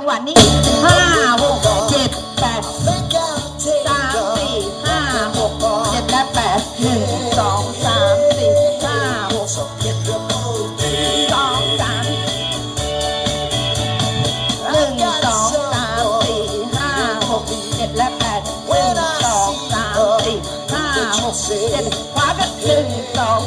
จังหวะนี้ห้าหกเจ็ดแปดสาสี่ห้าหกเจ็ดและแปดหนึ่งสองสามสี่ห้าหกเจ็ดและแปดหนึ่งสองสามสี่ห้าหกเจ็ดขวาก็หนึ่งสอง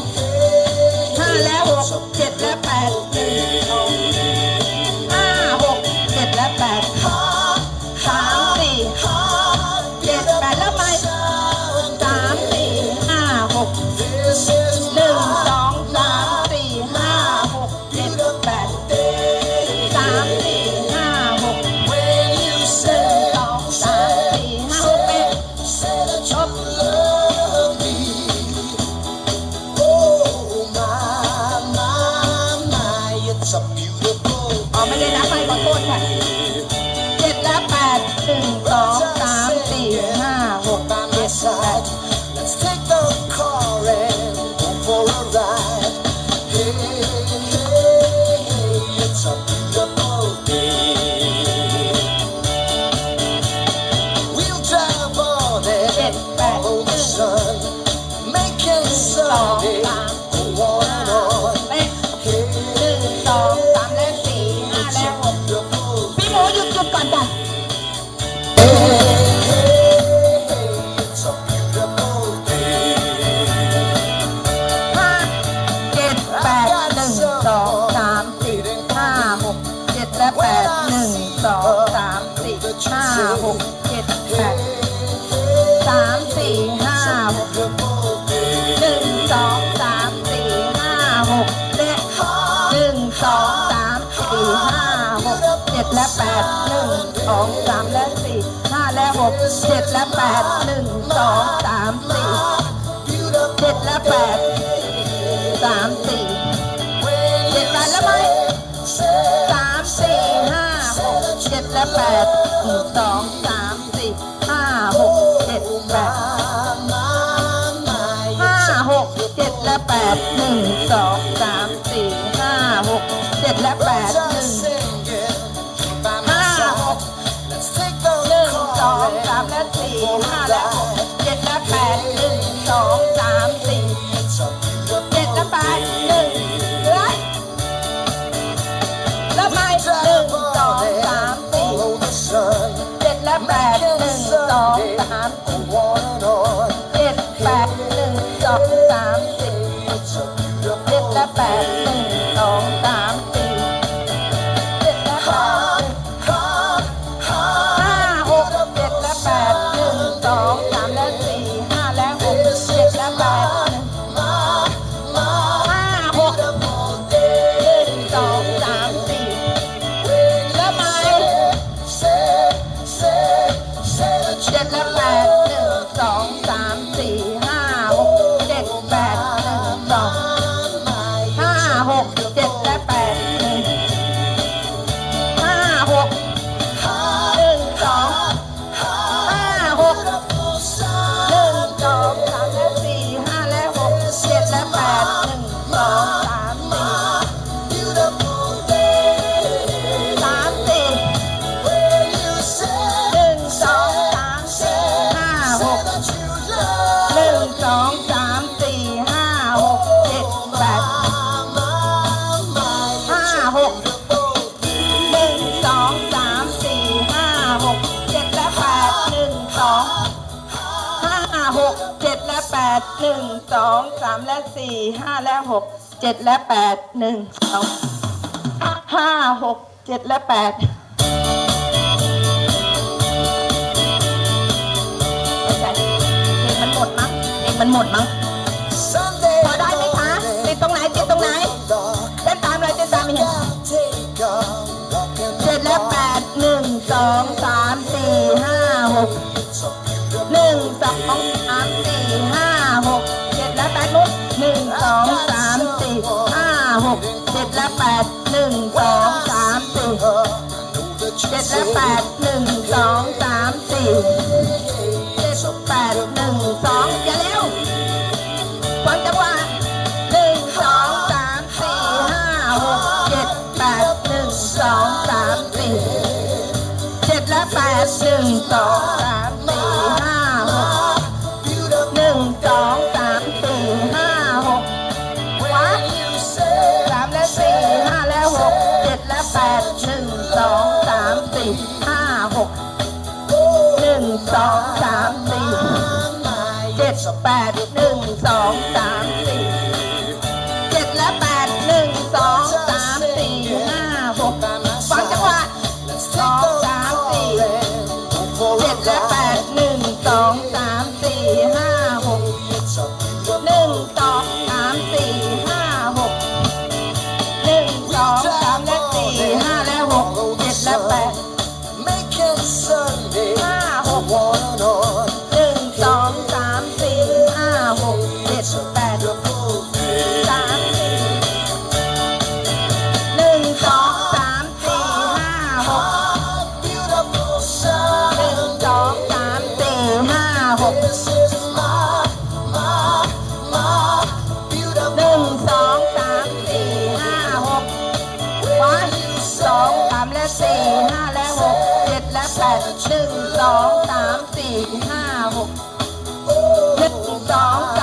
หนึ่งสองสามสี่เจ็ดและแปดสามสี่เจ็ดแปดแล้วไหมสามสี่ห้าหกเจ็ดและแปดหนึ่งสองสาม bad หนึ่งสองสามและสี่ห้าและหกเจ็ดและแปดหนึ่งสองห้าหกเจ็ดและแปดมันหมดมั้งเด็กมันหมดมั้ง เจ็ดและแปดหนึ่งสองสามสี่เจ็ดแปดหนึ่งสองอย่าเร็วฟังจังหวะหนึ่งสองสามสี่ห้าหกเจ็ดแปดหนึ่งสองสามสี่เจ็ดและแปดหนึ่งสองสาม หนึ่งสองสามสี่ห้าหกหนึ่งสองส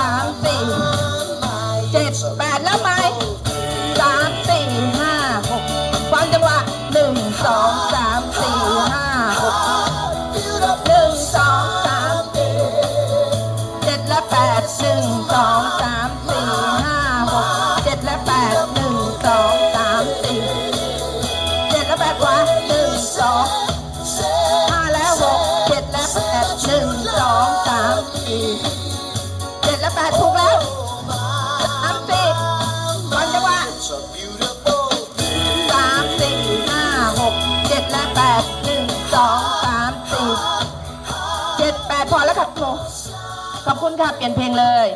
าม ค่ะ เปลี่ยนเพลงเลย